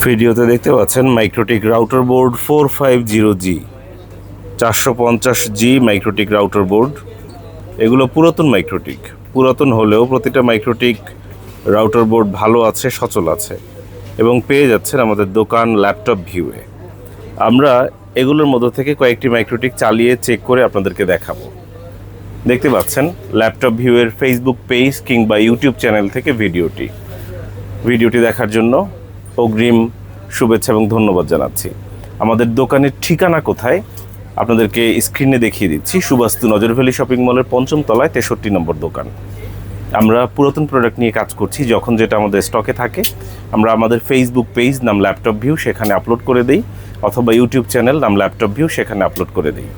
ভিডিওতে দেখতে পাচ্ছেন MikroTik router board four five zero G চারশো পঞ্চাশ জি মাইক্রোটিক রাউটার বোর্ড এগুলো পুরাতন মাইক্রোটিক পুরাতন হলেও প্রতিটা মাইক্রোটিক রাউটার বোর্ড ভালো আছে, সচল আছে এবং পেয়ে যাচ্ছেন আমাদের দোকান ল্যাপটপ ভিউয়ে আমরা এগুলোর মধ্য থেকে কয়েকটি মাইক্রোটিক চালিয়ে চেক করে আপনাদেরকে দেখাবো। দেখতে পাচ্ছেন ল্যাপটপ ভিউয়ের ফেসবুক পেজ কিংবা ইউটিউব চ্যানেল থেকে ভিডিওটি। ভিডিওটি দেখার জন্য অগ্রিম শুভেচ্ছা এবং ধন্যবাদ জানাচ্ছি। আমাদের দোকানের ঠিকানা কোথায়? আপনাদেরকে স্ক্রিনে দেখিয়ে দিচ্ছি। সুবাস্তু নজরভ্যালি শপিং মলের পঞ্চম তলায় তেষট্টি নম্বর দোকান। আমরা পুরাতন প্রোডাক্ট নিয়ে কাজ করছি। যখন যেটা আমাদের স্টকে থাকে, আমরা আমাদের ফেসবুক পেজ নাম ল্যাপটপ ভিউ সেখানে আপলোড করে দিই, অথবা ইউটিউব চ্যানেল নাম ল্যাপটপ ভিউ সেখানে আপলোড করে দিই।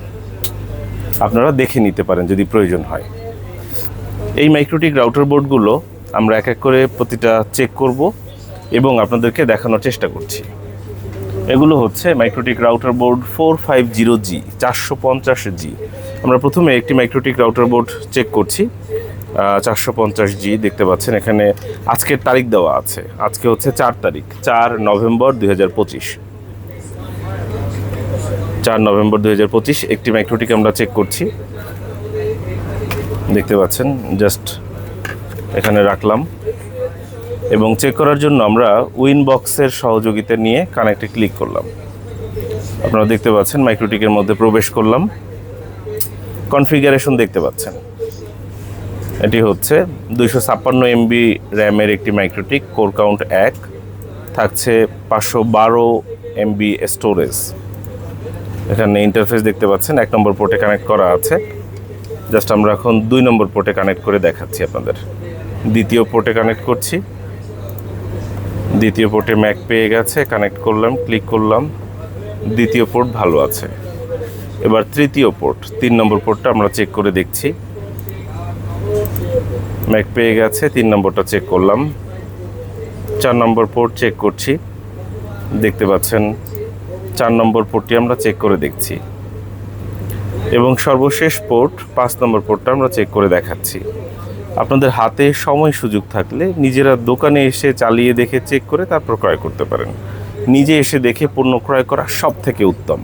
আপনারা দেখে নিতে পারেন যদি প্রয়োজন হয়। এই মাইক্রোটিক রাউটার বোর্ডগুলো আমরা এক এক করে প্রতিটা চেক করব। এবং আপনাদেরকে দেখানোর চেষ্টা করছি। এগুলো হচ্ছে MikroTik router board four five zero G চারশো পঞ্চাশ জি আমরা প্রথমে একটি মাইক্রোটিক রাউটার বোর্ড চেক করছি। চারশো পঞ্চাশ জি দেখতে পাচ্ছেন, এখানে আজকের তারিখ দেওয়া আছে। আজকে হচ্ছে চার তারিখ, চার নভেম্বর দুই হাজার পঁচিশ। চার নভেম্বর দুই হাজার পঁচিশ, একটি মাইক্রোটিক আমরা চেক করছি। দেখতে পাচ্ছেন জাস্ট এখানে রাখলাম। এবং চেক করার জন্য আমরা উইন বক্সের সহযোগিতা নিয়ে কানেক্টে ক্লিক করলাম। আপনারা দেখতে পাচ্ছেন মাইক্রোটিকের মধ্যে প্রবেশ করলাম। কনফিগারেশন দেখতে পাচ্ছেন। এটি হচ্ছে দুইশো ছাপ্পান্ন এমবি র্যামের একটি মাইক্রোটিক কোর কাউন্ট এক, থাকছে পাঁচশো বারো এমবি স্টোরেজ এখানে ইন্টারফেস দেখতে পাচ্ছেন, এক নম্বর পোর্টে কানেক্ট করা আছে। জাস্ট আমরা এখন দুই নম্বর পোর্টে কানেক্ট করে দেখাচ্ছি আপনাদের। দ্বিতীয় পোর্টে কানেক্ট করছি। দ্বিতীয় পোর্টে ম্যাক পেয়ে গেছে কানেক্ট করলাম ক্লিক করলাম, দ্বিতীয় পোর্ট ভালো আছে। এবার তৃতীয় পোর্ট তিন নম্বর পোর্টটা আমরা চেক করে দেখছি। ম্যাক পেয়ে গেছে, তিন নম্বরটা চেক করলাম। চার নম্বর পোর্ট চেক করছি। দেখতে পাচ্ছেন, চার নম্বর পোর্টটি আমরা চেক করে দেখছি। এবং সর্বশেষ পোর্ট পাঁচ নম্বর পোর্টটা আমরা চেক করে দেখাচ্ছি। আপনাদের হাতে সময় সুযোগ থাকলে নিজেরা দোকানে এসে চালিয়ে দেখে চেক করে তারপর ক্রয় করতে পারেন। নিজে এসে দেখে পণ্য ক্রয় করা সব থেকে উত্তম।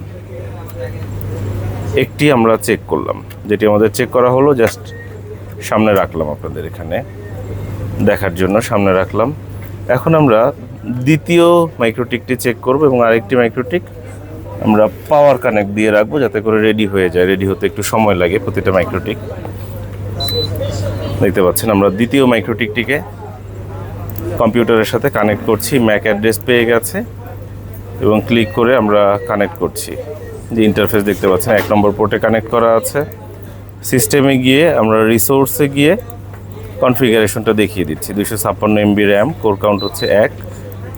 একটি আমরা চেক করলাম, যেটি আমাদের চেক করা হলো, জাস্ট সামনে রাখলাম আপনাদের এখানে। দেখার জন্য সামনে রাখলাম। এখন আমরা দ্বিতীয় মাইক্রোটিকটি চেক করব এবং আরেকটি মাইক্রোটিক আমরা পাওয়ার কানেক্ট দিয়ে রাখব যাতে করে রেডি হয়ে যায়। রেডি হতে একটু সময় লাগে প্রতিটা মাইক্রোটিক দেখতে পাচ্ছেন, আমরা দ্বিতীয় মাইক্রোটিকটিকে কম্পিউটারের সাথে কানেক্ট করছি ম্যাক অ্যাড্রেস পেয়ে গেছে এবং ক্লিক করে আমরা কানেক্ট করছি। যে ইন্টারফেস দেখতে পাচ্ছেন, এক নম্বর পোর্টে কানেক্ট করা আছে। সিস্টেমে গিয়ে আমরা রিসোর্সে গিয়ে কনফিগারেশনটা দেখিয়ে দিচ্ছি। দুশো ছাপ্পান্ন এমবি র্যাম কোর কাউন্ট হচ্ছে এক,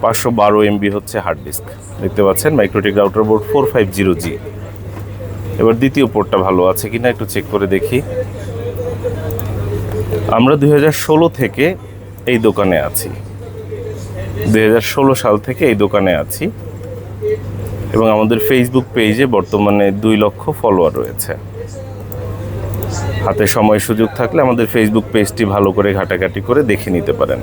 পাঁচশো বারো এমবি হচ্ছে হার্ড ডিস্ক দেখতে পাচ্ছেন MikroTik router board four five zero G এবার দ্বিতীয় পোর্টটা ভালো আছে কিনা একটু চেক করে দেখি। আমরা দুই হাজার ষোলো থেকে এই দোকানে আছি। দু হাজার ষোলো সাল থেকে এই দোকানে আছি এবং আমাদের ফেসবুক পেজে বর্তমানে দুই লক্ষ ফলোয়ার রয়েছে। হাতে সময় সুযোগ থাকলে আমাদের ফেসবুক পেজটি ভালো করে ঘাটাঘাটি করে দেখে নিতে পারেন।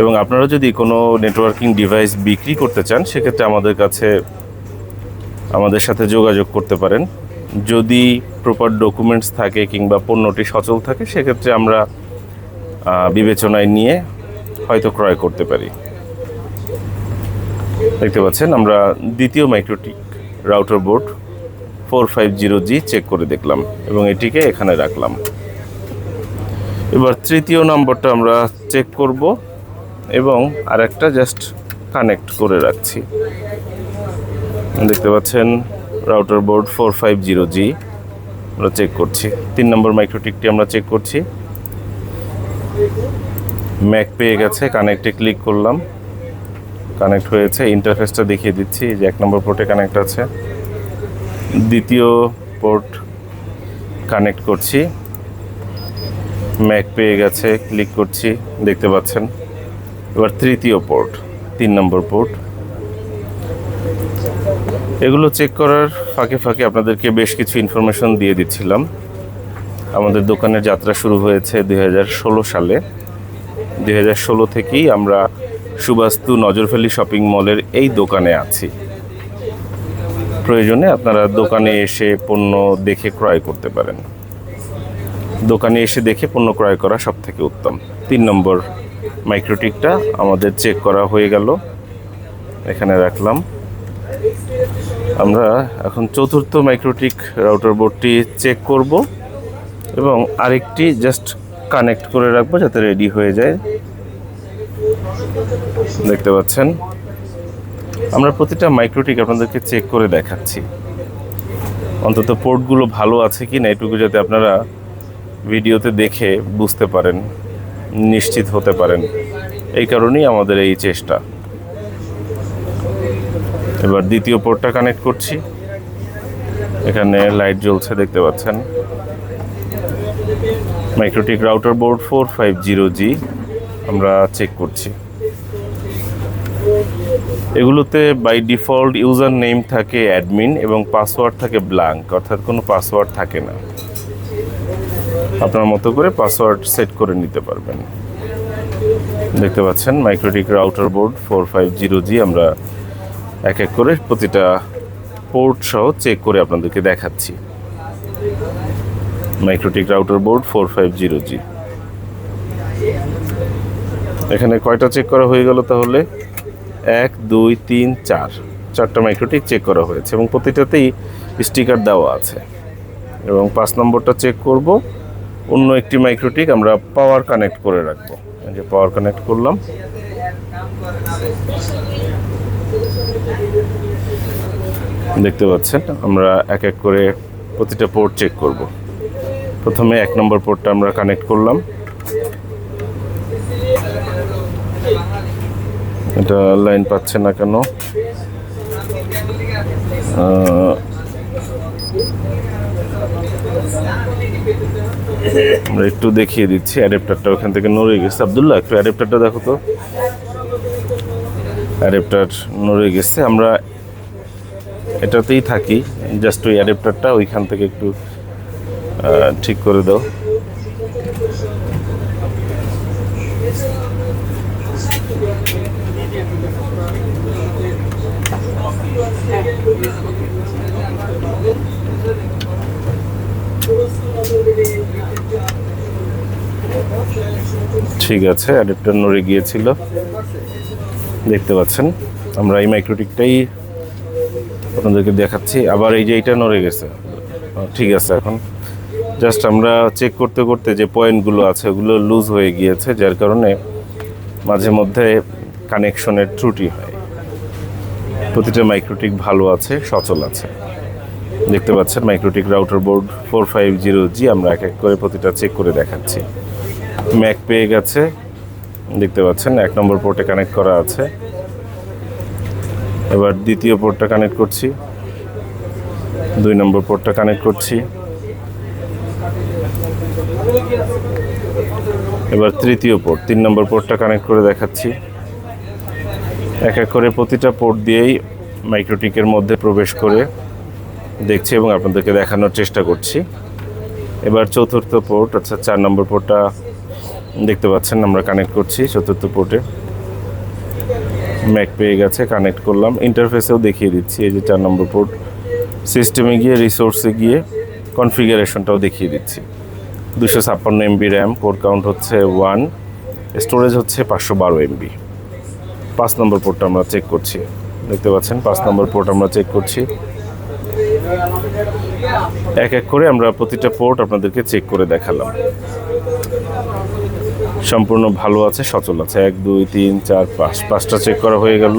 এবং আপনারা যদি কোনো নেটওয়ার্কিং ডিভাইস বিক্রি করতে চান, সেক্ষেত্রে আমাদের কাছে, আমাদের সাথে যোগাযোগ করতে পারেন। যদি প্রপার ডকুমেন্টস থাকে কিংবা পণ্যটি সচল থাকে, সেক্ষেত্রে আমরা বিবেচনায় নিয়ে হয়তো ক্রয় করতে পারি। দেখতে পাচ্ছেন, আমরা দ্বিতীয় MikroTik router board four five zero G check করে দেখলাম এবং এটিকে এখানে রাখলাম। এবার তৃতীয় নম্বরটা আমরা চেক করব এবং আরেকটা জাস্ট কানেক্ট করে রাখছি। দেখতে পাচ্ছেন router board four five zero G আমরা চেক করছি। তিন নম্বর মাইক্রোটিকটি আমরা চেক করছি। ম্যাক পেয়ে গেছে কানেক্টে ক্লিক করলাম। কানেক্ট হয়েছে ইন্টারফেসটা দেখিয়ে দিচ্ছি যে এক নম্বর পোর্টে কানেক্ট আছে। দ্বিতীয় পোর্ট কানেক্ট করছি। ম্যাক পেয়ে গেছে ক্লিক করছি, দেখতে পাচ্ছেন। এবার তৃতীয় পোর্ট তিন নম্বর পোর্ট এগুলো চেক করার ফাঁকে ফাঁকে আপনাদেরকে বেশ কিছু ইনফরমেশন দিয়ে দিচ্ছিলাম। আমাদের দোকানের যাত্রা শুরু হয়েছে দু হাজার ষোলো সালে। দুই হাজার ষোলো থেকেই আমরা সুবাস্তু নজরফেলি শপিং মলের এই দোকানে আছি। প্রয়োজনে আপনারা দোকানে এসে পণ্য দেখে ক্রয় করতে পারেন। দোকানে এসে দেখে পণ্য ক্রয় করা সব থেকে উত্তম। তিন নম্বর মাইক্রোটিকটা আমাদের চেক করা হয়ে গেল। এখানে রাখলাম। আমরা এখন চতুর্থ মাইক্রোটিক রাউটার বোর্ডটি চেক করব এবং আরেকটি জাস্ট কানেক্ট করে রাখব যাতে রেডি হয়ে যায়। দেখতে পাচ্ছেন? আমরা প্রতিটা মাইক্রোটিক আপনাদেরকে চেক করে দেখাচ্ছি। অন্তত পোর্টগুলো ভালো আছে কি না, এটুকু যাতে আপনারা ভিডিওতে দেখে বুঝতে পারেন, নিশ্চিত হতে পারেন। এই কারণেই আমাদের এই চেষ্টা। এবার দ্বিতীয় পোর্টটা কানেক্ট করছি। এখানে লাইট জ্বলছে, দেখতে পাচ্ছেন। MikroTik router board four five zero G আমরা চেক করছি। এগুলোতে বাই ডিফল্ট ইউজার নেম থাকে অ্যাডমিন এবং পাসওয়ার্ড থাকে ব্ল্যাঙ্ক অর্থাৎ কোনো পাসওয়ার্ড থাকে না। আপনার মতো করে পাসওয়ার্ড সেট করে নিতে পারবেন। দেখতে পাচ্ছেন MikroTik router board four five zero G আমরা এক এক করে প্রতিটা পোর্ট সহ চেক করে আপনাদেরকে দেখাচ্ছি। MikroTik router board four five zero G এখানে কয়টা চেক করা হয়ে গেল তাহলে? এক, দুই, তিন, চার। চারটা মাইক্রোটিক চেক করা হয়েছে এবং প্রতিটাতেই স্টিকার দেওয়া আছে। এবং পাঁচ নম্বরটা চেক করব। অন্য একটি মাইক্রোটিক আমরা পাওয়ার কানেক্ট করে রাখব। পাওয়ার কানেক্ট করলাম। দেখতে পাচ্ছেন, আমরা এক এক করে প্রতিটা পোর্ট চেক করব। প্রথমে এক নম্বর পোর্টটা আমরা কানেক্ট করলাম। এটা লাইন পাচ্ছে না কেন? আমরা একটু দেখিয়ে দিচ্ছি অ্যাডাপ্টারটা ওখান থেকে নড়ে গেছে। আবদুল্লাহ, একটু অ্যাডাপ্টারটা দেখো তো। অ্যাডাপ্টার নড়ে গেছে। আমরা এটাতেই থাকি। জাস্ট ওই অ্যাডাপ্টারটা ওইখান থেকে একটু ঠিক করে দাও। ঠিক আছে অ্যাডাপ্টার নড়ে গিয়েছিল। দেখতে পাচ্ছেন, আমরা এই মাইক্রোটিকটাই আপনাদেরকে দেখাচ্ছি। আবার এই যে এইটা নড়ে গেছে। ঠিক আছে এখন। জাস্ট আমরা চেক করতে করতে যে পয়েন্টগুলো আছে, ওগুলো লুজ হয়ে গিয়েছে, যার কারণে মাঝে মধ্যে কানেকশনের ত্রুটি হয়। প্রতিটা মাইক্রোটিক ভালো আছে, সচল আছে। দেখতে পাচ্ছেন MikroTik router board four five zero G আমরা এক এক করে প্রতিটা চেক করে দেখাচ্ছি। ম্যাক পেয়ে গেছে। দেখতে পাচ্ছেন, এক নম্বর পোর্টে কানেক্ট করা আছে। এবার দ্বিতীয় পোর্টটা কানেক্ট করছি। দুই নম্বর পোর্টটা কানেক্ট করছি। এবার তৃতীয় পোর্ট তিন নম্বর পোর্টটা কানেক্ট করে দেখাচ্ছি। এক এক করে প্রতিটা পোর্ট দিয়েই মাইক্রোটিকের মধ্যে প্রবেশ করে দেখছি এবং আপনাদেরকে দেখানোর চেষ্টা করছি। এবার চতুর্থ পোর্ট অর্থাৎ চার নম্বর পোর্টটা দেখতে পাচ্ছেন, আমরা কানেক্ট করছি চতুর্থ পোর্টে ম্যাক পেয়ে গেছে কানেক্ট করলাম। ইন্টারফেসেও দেখিয়ে দিচ্ছি, এই যে চার নম্বর পোর্ট সিস্টেমে গিয়ে রিসোর্সে গিয়ে কনফিগারেশনটাও দেখিয়ে দিচ্ছি। দুশো ছাপ্পান্ন এমবি র্যাম কোড কাউন্ট হচ্ছে ওয়ান স্টোরেজ হচ্ছে পাঁচশো বারো এমবি পাঁচ নম্বর পোর্টটা আমরা চেক করছি। দেখতে পাচ্ছেন, পাঁচ নম্বর পোর্ট আমরা চেক করছি। এক এক করে আমরা প্রতিটা পোর্ট আপনাদেরকে চেক করে দেখালাম। সম্পূর্ণ ভালো আছে, সচল আছে। এক, দুই, তিন, চার, পাঁচ। পাঁচটা চেক করা হয়ে গেল।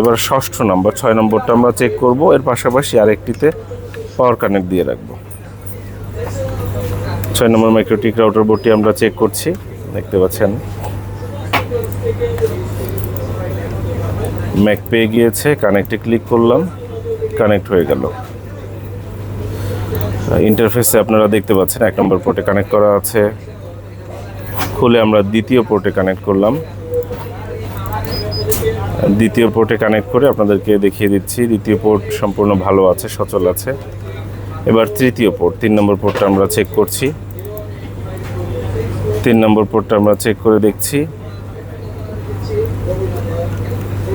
এবার ষষ্ঠ নম্বর ছয় নম্বরটা আমরা চেক করব। এর পাশাপাশি আরেকটিতে পাওয়ার কানেক্ট দিয়ে রাখব। ছয় নম্বর মাইক্রোটিক রাউটার বোর্ডটি আমরা চেক করছি। দেখতে পাচ্ছেন। ম্যাক পেয়ে গিয়েছে কানেক্টে ক্লিক করলাম কানেক্ট হয়ে গেল। ইন্টারফেসে আপনারা দেখতে পাচ্ছেন, এক নম্বর পোর্টে কানেক্ট করা আছে। খুলে আমরা দ্বিতীয় পোর্টে কানেক্ট করলাম। দ্বিতীয় পোর্টে কানেক্ট করে আপনাদেরকে দেখিয়ে দিচ্ছি, দ্বিতীয় পোর্ট সম্পূর্ণ ভালো আছে, সচল আছে। এবার তৃতীয় পোর্ট তিন নম্বর পোর্টটা আমরা চেক করছি। তিন নম্বর পোর্টটা আমরা চেক করে দেখছি।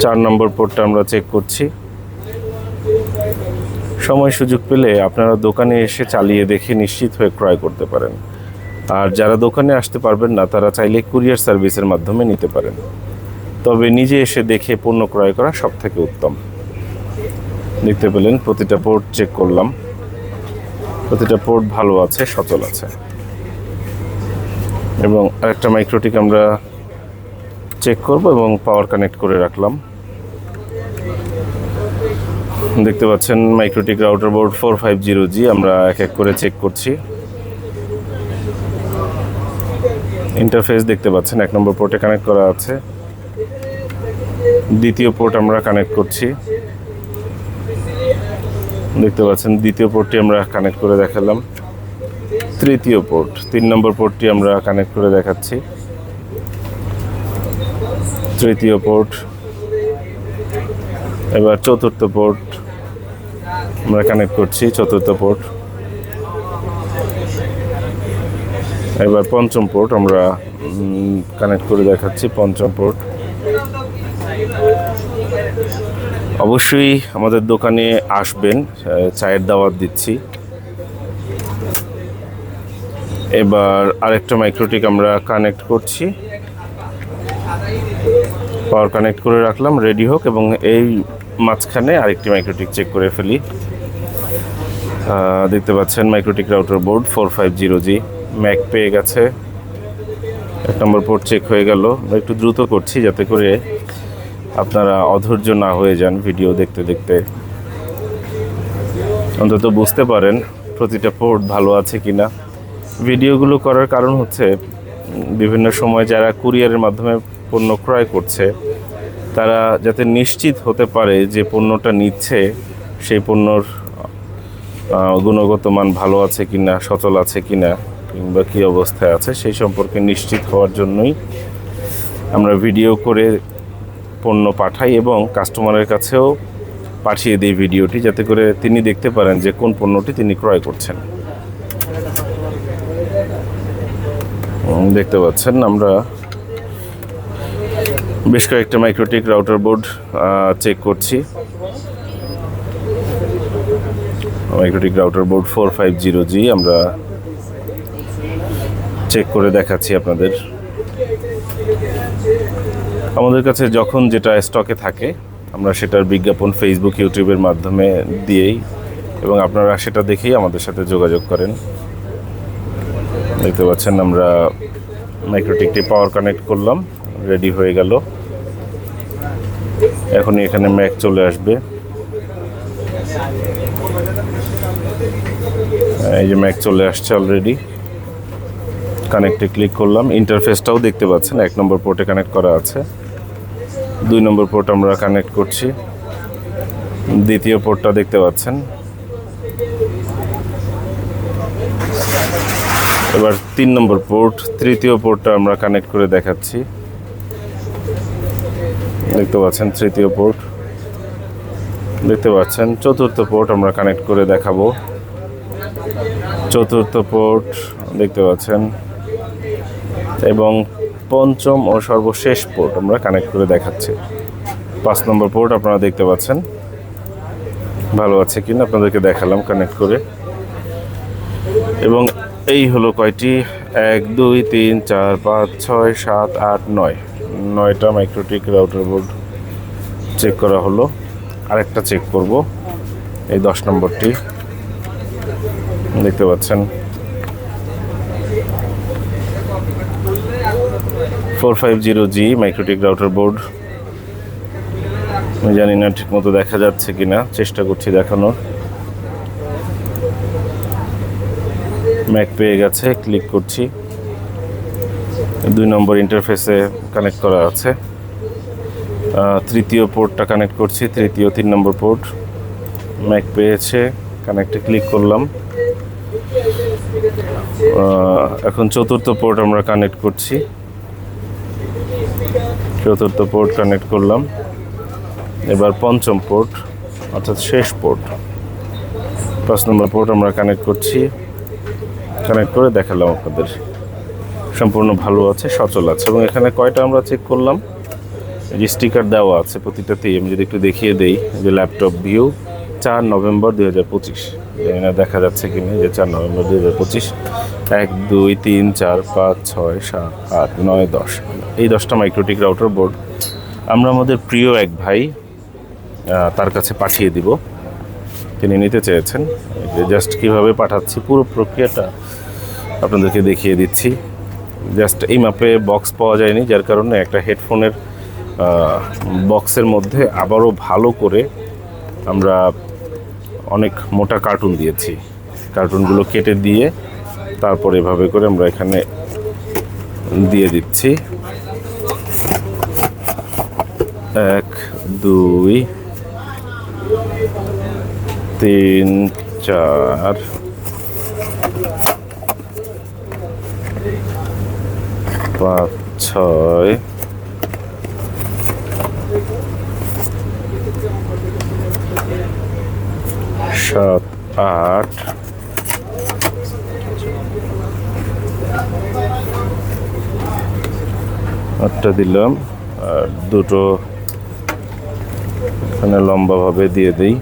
চার নম্বর পোর্টটা আমরা চেক করছি। সময় সুযোগ পেলে আপনারা দোকানে এসে চালিয়ে দেখে নিশ্চিত হয়ে ক্রয় করতে পারেন। আর যারা দোকানে আসতে পারবেন না, তারা চাইলে কুরিয়ার সার্ভিসের মাধ্যমে নিতে পারেন। তবে নিজে এসে দেখে পণ্য ক্রয় করা সব থেকে উত্তম। দেখতে পেলেন, প্রতিটা পোর্ট চেক করলাম। প্রতিটা পোর্ট ভালো আছে, সচল আছে। এবং আরেকটা মাইক্রোটিক আমরা চেক করব এবং পাওয়ার কানেক্ট করে রাখলাম। দেখতে পাচ্ছেন MikroTik router board four five zero G আমরা এক এক করে চেক করছি। ইন্টারফেস দেখতে পাচ্ছেন, এক নম্বর পোর্টে কানেক্ট করা আছে। দ্বিতীয় পোর্ট আমরা কানেক্ট করছি। দেখতে পাচ্ছেন, দ্বিতীয় পোর্টটি আমরা কানেক্ট করে দেখালাম। তৃতীয় পোর্ট তিন নম্বর পোর্টটি আমরা কানেক্ট করে দেখাচ্ছি। তৃতীয় পোর্ট এবার চতুর্থ পোর্ট আমরা কানেক্ট করছি, চতুর্থ পোর্ট এবার পঞ্চম পোর্ট আমরা কানেক্ট করে দেখাচ্ছি পঞ্চম পোর্ট অবশ্যই আমাদের দোকানে আসবেন চায়ের দাওয়াত দিচ্ছি। এবার আরেকটা মাইক্রোটিক আমরা কানেক্ট করছি। পাওয়ার কানেক্ট করে রাখলাম রেডি হোক, এবং এই মাঝখানে আরেকটি মাইক্রোটিক চেক করে ফেলি। দেখতে পাচ্ছেন MikroTik router board four five zero G MAC পেয়ে গেছে। এক নম্বর পোর্ট চেক হয়ে গেল। একটু দ্রুত করছি যাতে করে আপনারা অধৈর্য না হয়ে যান ভিডিও দেখতে দেখতে। অন্তত বুঝতে পারেন প্রতিটা পোর্ট ভালো আছে কি না ভিডিওগুলো করার কারণ হচ্ছে, বিভিন্ন সময় যারা কুরিয়ারের মাধ্যমে পণ্য ক্রয় করছে, তারা যাতে নিশ্চিত হতে পারে যে পণ্যটা নিচ্ছে, সেই পণ্যর গুণগত মান ভালো আছে কিনা, সচল আছে কিনা। কিংবা কী অবস্থায় আছে, সেই সম্পর্কে নিশ্চিত হওয়ার জন্যই আমরা ভিডিও করে পণ্য পাঠাই এবং কাস্টমারের কাছেও পাঠিয়ে দিই ভিডিওটি যাতে করে তিনি দেখতে পারেন যে কোন পণ্যটি তিনি ক্রয় করছেন। দেখতে পাচ্ছেন আমরা বেশ কয়েকটা মাইক্রোটিক রাউটার বোর্ড চেক করছি। MikroTik router board four five zero G আমরা চেক করে দেখাচ্ছি আপনাদের। আমাদের কাছে যখন যেটা স্টকে থাকে, আমরা সেটার বিজ্ঞাপন ফেসবুক ইউটিউবের মাধ্যমে দিয়েই এবং আপনারা সেটা দেখেই আমাদের সাথে যোগাযোগ করেন। দেখতে পাচ্ছেন আমরা মাইক্রোটিকটি পাওয়ার কানেক্ট করলাম রেডি হয়ে গেল। এখনই এখানে ম্যাক চলে আসবে। এই যে ম্যাক চলে আসছে অলরেডি কানেক্টে ক্লিক করলাম। ইন্টারফেসটাও দেখতে পাচ্ছেন, এক নম্বর পোর্টে কানেক্ট করা আছে। দুই নম্বর পোর্ট আমরা কানেক্ট করছি। দ্বিতীয় পোর্টটা দেখতে পাচ্ছেন। এবার তিন নম্বর পোর্ট তৃতীয় পোর্টটা আমরা কানেক্ট করে দেখাচ্ছি। দেখতে পাচ্ছেন, তৃতীয় পোর্ট দেখতে পাচ্ছেন, চতুর্থ পোর্ট আমরা কানেক্ট করে দেখাবো। চতুর্থ পোর্ট দেখতে পাচ্ছেন। এবং পঞ্চম ও সর্বশেষ পোর্ট আমরা কানেক্ট করে দেখাচ্ছি। পাঁচ নম্বর পোর্ট আপনারা দেখতে পাচ্ছেন। ভালো আছে কিনা? আপনাদেরকে দেখালাম কানেক্ট করে। এবং এই হলো কয়টি? এক, দুই, তিন, চার, পাঁচ, ছয়, সাত, আট, নয়। নয়টা মাইক্রোটিক রাউটার বোর্ড চেক করা হলো। আরেকটা চেক করব। এই দশ নম্বরটি। দেখতে পাচ্ছেন। Four five zero G MikroTik router board আমি জানি না ঠিক মতো দেখা যাচ্ছে কিনা, চেষ্টা করছি দেখানোর। ম্যাক পেয়ে গেছে ক্লিক করছি। দুই নম্বর ইন্টারফেসে কানেক্ট করা আছে। তৃতীয় পোর্টটা কানেক্ট করছি, তৃতীয়, তিন নম্বর পোর্ট ম্যাক পেয়েছে কানেক্টে ক্লিক করলাম। এখন চতুর্থ পোর্ট আমরা কানেক্ট করছি। চতুর্থ পোর্ট কানেক্ট করলাম। এবার পঞ্চম পোর্ট অর্থাৎ শেষ পোর্ট পাঁচ নম্বর পোর্ট আমরা কানেক্ট করছি। কানেক্ট করে দেখালাম আপনাদের। সম্পূর্ণ ভালো আছে, সচল আছে এবং এখানে কয়টা আমরা চেক করলাম? যে স্টিকার দেওয়া আছে প্রতিটাতেই, আমি যদি একটু দেখিয়ে দেই, যে ল্যাপটপ ভিউ চার নভেম্বর দুই হাজার পঁচিশ। দেখা যাচ্ছে কি না যে চার নভেম্বর দুই হাজার পঁচিশ, এক, দুই, তিন, চার, পাঁচ, ছয়, সাত, আট, নয়, দশ। এই দশটা মাইক্রোটিক রাউটার বোর্ড আমরা আমাদের প্রিয় এক ভাই তার কাছে পাঠিয়ে দিব। তিনি নিতে চেয়েছেন। যে জাস্ট কীভাবে পাঠাচ্ছি, পুরো প্রক্রিয়াটা আপনাদেরকে দেখিয়ে দিচ্ছি। জাস্ট এই মাপে বক্স পাওয়া যায়নি, যার কারণে একটা হেডফোনের বক্সের মধ্যে আবারও ভালো করে আমরা অনেক মোটা কার্টুন দিয়েছি। কার্টুনগুলো কেটে দিয়ে তারপর এভাবে করে আমরা এখানে দিয়ে দিচ্ছি। এক, দুই, তিন, চার। পাঁচ, ছয়। সাত, আট। আটটা দিলাম, আর দুটো এখানে লম্বাভাবে দিয়ে দিই।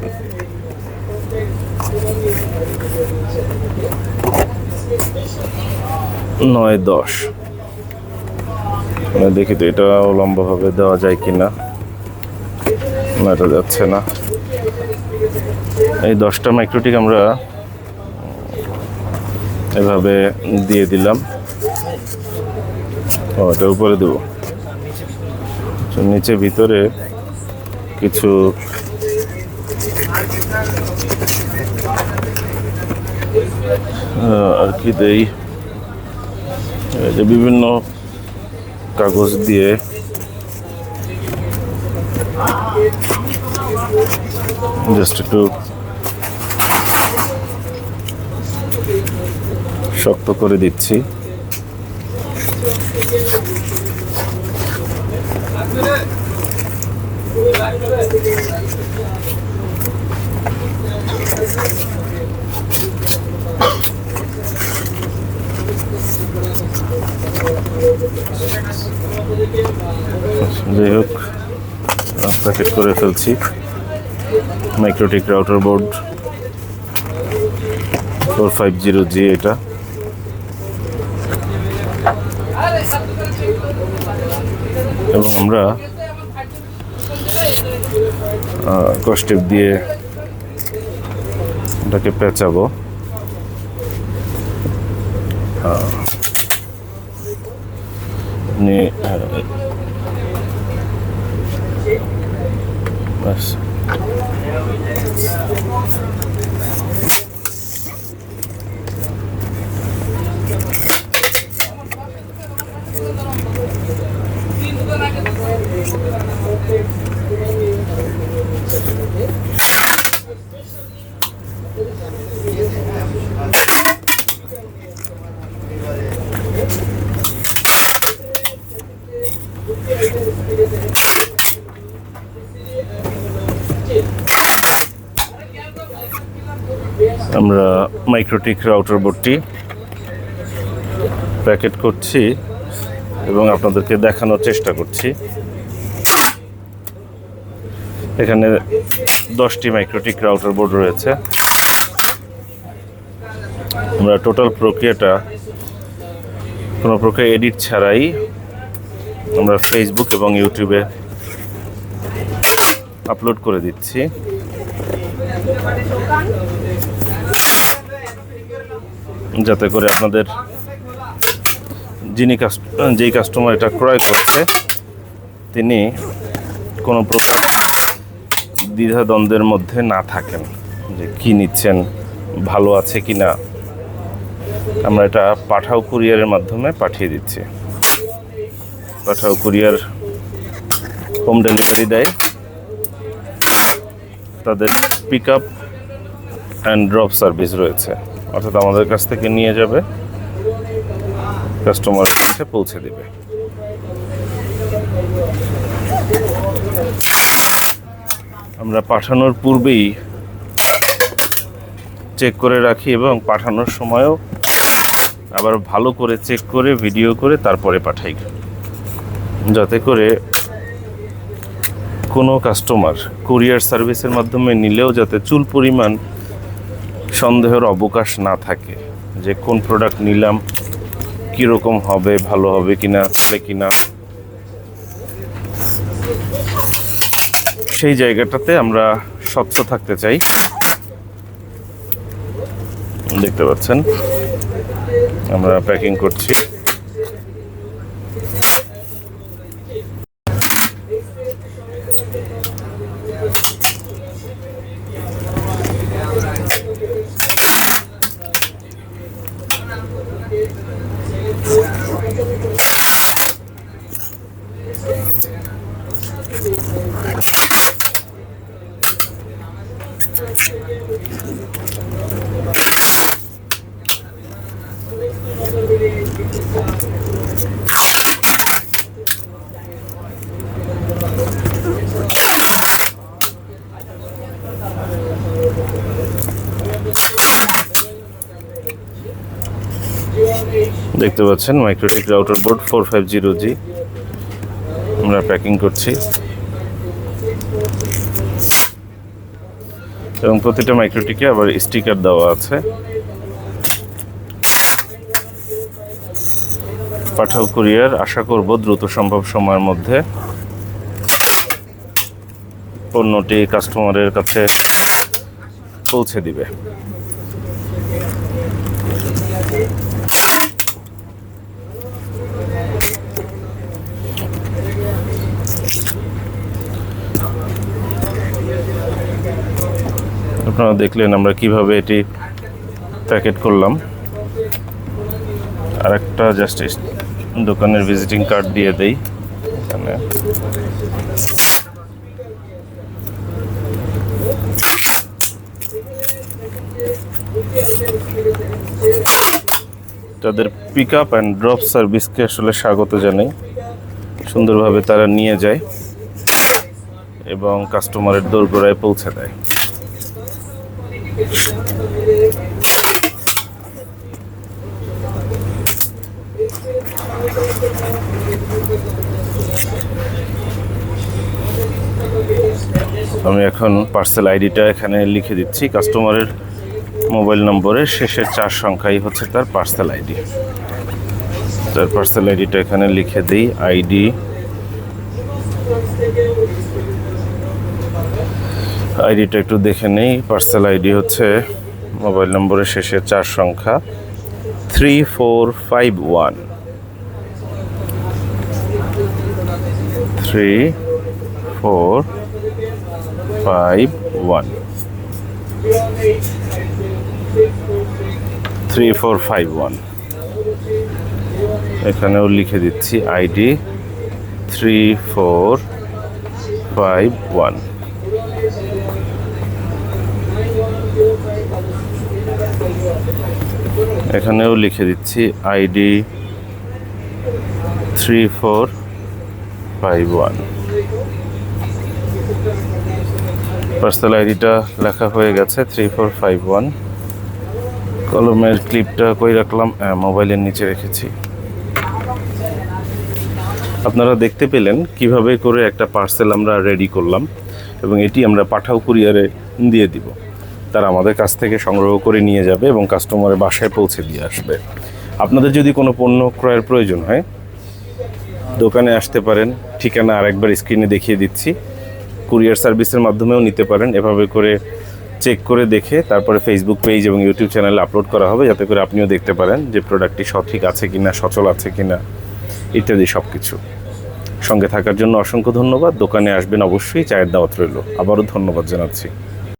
নয়, দশ। দেখি তো, এটাও লম্বাভাবে দেওয়া যায় কিনা? না, এটা যাচ্ছে না। এই দশটা মাইক্রোটিক আমরা এভাবে দিয়ে দিলাম। ও, এটা উপরে দেবো। নিচে ভিতরে কিছু আর কি দেই? যে বিভিন্ন কাগজ দিয়ে জাস্ট একটু শক্ত করে দিচ্ছি। যাই হোক প্যাকেট করে ফেলছি। MikroTik router board four five zero G এটা। এবং আমরা কষ্টেপ দিয়ে এটাকে পেঁচাবো। আমরা মাইক্রোটিক রাউটার বোর্ডটি প্যাকেট করছি এবং আপনাদেরকে দেখানোর চেষ্টা করছি। এখানে দশটি মাইক্রোটিক রাউটার বোর্ড রয়েছে। আমরা টোটাল প্রক্রিয়াটা কোনো প্রক্রিয়া এডিট ছাড়াই আমরা ফেসবুক এবং ইউটিউবে আপলোড করে দিচ্ছি। যাতে করে আপনাদের যিনি কাস্ট যেই কাস্টমার এটা ক্রয় করছে, তিনি কোনো প্রকার দ্বিধাদ্বন্দ্বের মধ্যে না থাকেন, যে কি নিচ্ছেন, ভালো আছে কি না, আমরা এটা পাঠাও কুরিয়ারের মাধ্যমে পাঠিয়ে দিচ্ছি। পাঠাও কুরিয়ার হোম ডেলিভারি দেয়। তাদের pick up and drop service রয়েছে। অর্থাৎ আমাদের কাছ থেকে নিয়ে যাবে। কাস্টমারের কাছে পৌঁছে দেবে। আমরা পাঠানোর পূর্বেই চেক করে রাখি এবং পাঠানোর সময়ও আবার ভালো করে চেক করে ভিডিও করে তারপরে পাঠাই। যাতে করে কোনো কাস্টমার কুরিয়ার সার্ভিসের মাধ্যমে নিলেও যাতে চুল পরিমাণ সন্দেহের অবকাশ না থাকে যে কোন প্রোডাক্ট নিলাম, কীরকম হবে, ভালো হবে কিনা চলে কিনা। সেই জায়গাটাতে আমরা স্বচ্ছ থাকতে চাই। দেখতে পাচ্ছেন। আমরা প্যাকিং করছি। দেখতে পাচ্ছেন MikroTik router board four five zero G আমরা প্যাকিং করছি। এবং প্রতিটা মাইক্রোটিকে আবার স্টিকার দেওয়া আছে। পাঠাও কুরিয়ার আশা করব দ্রুত সম্ভব সময়ের মধ্যে। পণ্যটি কাস্টমারের কাছে পৌঁছে দিবে। আপনারা দেখলেন আমরা কীভাবে এটি প্যাকেট করলাম। আর একটা জাস্ট দোকানের ভিজিটিং কার্ড দিয়ে দেই। এখানে। তাদের পিক আপ অ্যান্ড ড্রপ সার্ভিসকে আসলে স্বাগত জানাই। সুন্দরভাবে তারা নিয়ে যায় এবং কাস্টমারের দোরগোড়ায় পৌঁছে দেয় আমি এখন পার্সেল আইডিটা এখানে লিখে দিচ্ছি। কাস্টমারের মোবাইল নম্বরের শেষের চার সংখ্যাই হচ্ছে তার পার্সেল আইডি তার পার্সেল আইডিটা এখানে লিখে দিই। আইডি আইডিটা একটু দেখে নেই। পার্সেল আইডি হচ্ছে মোবাইল নম্বরের শেষের চার সংখ্যা। Three four five one three four five one three four five one এখানেও লিখে দিচ্ছি ID three four five one এখানেও লিখে দিচ্ছি ID three four five one parcel আইডিটা লেখা হয়ে গেছে থ্রি ফোর ফাইভ ওয়ান কলমের ক্লিপটা কই রাখলাম? মোবাইলের নিচে রেখেছি। আপনারা দেখতে পেলেন কীভাবে করে একটা পার্সেল আমরা রেডি করলাম এবং এটি আমরা পাঠাও কুরিয়ারে দিয়ে দিব। তারা আমাদের কাছ থেকে সংগ্রহ করে নিয়ে যাবে এবং কাস্টমারের বাসায় পৌঁছে দিয়ে আসবে। আপনাদের যদি কোনো পণ্য ক্রয়ের প্রয়োজন হয়, দোকানে আসতে পারেন। ঠিকানা আরেকবার স্ক্রিনে দেখিয়ে দিচ্ছি। কুরিয়ার সার্ভিসের মাধ্যমেও নিতে পারেন। এভাবে করে চেক করে দেখে তারপরে ফেসবুক পেজ এবং ইউটিউব চ্যানেলে আপলোড করা হবে যাতে করে আপনিও দেখতে পারেন যে প্রোডাক্টটি সঠিক আছে কি না সচল আছে কি না ইত্যাদি সব কিছু সঙ্গে থাকার জন্য অসংখ্য ধন্যবাদ। দোকানে আসবেন অবশ্যই, চায়ের দাওয়াত রইল। আবারও ধন্যবাদ জানাচ্ছি।